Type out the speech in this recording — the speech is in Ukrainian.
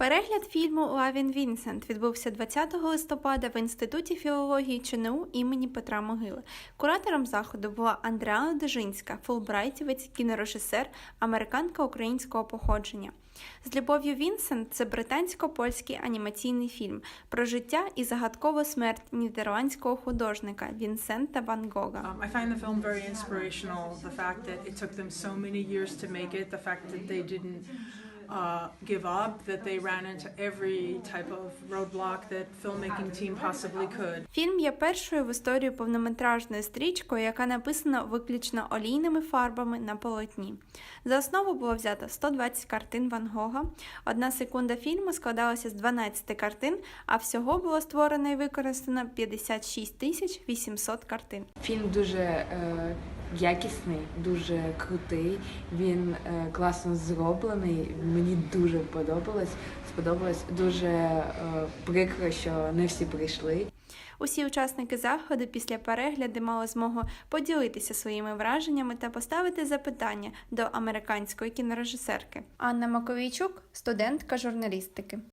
Перегляд фільму Лавін Вінсент відбувся 20 листопада в Інституті філології ЧНУ імені Петра Могили. Куратором заходу була Андреана Дежинська, фулбрайтівець, кінорежисер, американка українського походження. З любов'ю Вінсент це британсько-польський анімаційний фільм про життя і загадкову смерть нідерландського художника Вінсента Ван Гога. Um, I find the film very inspirational. The fact that it took them so many years to make it, the fact that they didn't uh, give up, that they ran into every type of roadblock that filmmaking team possibly could. Фільм є першою в історії повнометражною стрічкою, яка написана виключно олійними фарбами на полотні. За основу було взято 120 картин Ван Гога. Одна секунда фільму складалася з 12 картин, а всього було створено і використано 56 тисяч 800 картин. Фільм дуже е, якісний, дуже крутий. Він е, класно зроблений. Мені дуже подобалось. Сподобалось дуже е, прикро, що не всі прийшли. Усі учасники заходу після перегляду мали змогу поділитися своїми враженнями та поставити запитання до американської кінорежисерки. Анна Маковійчук, студентка журналістики.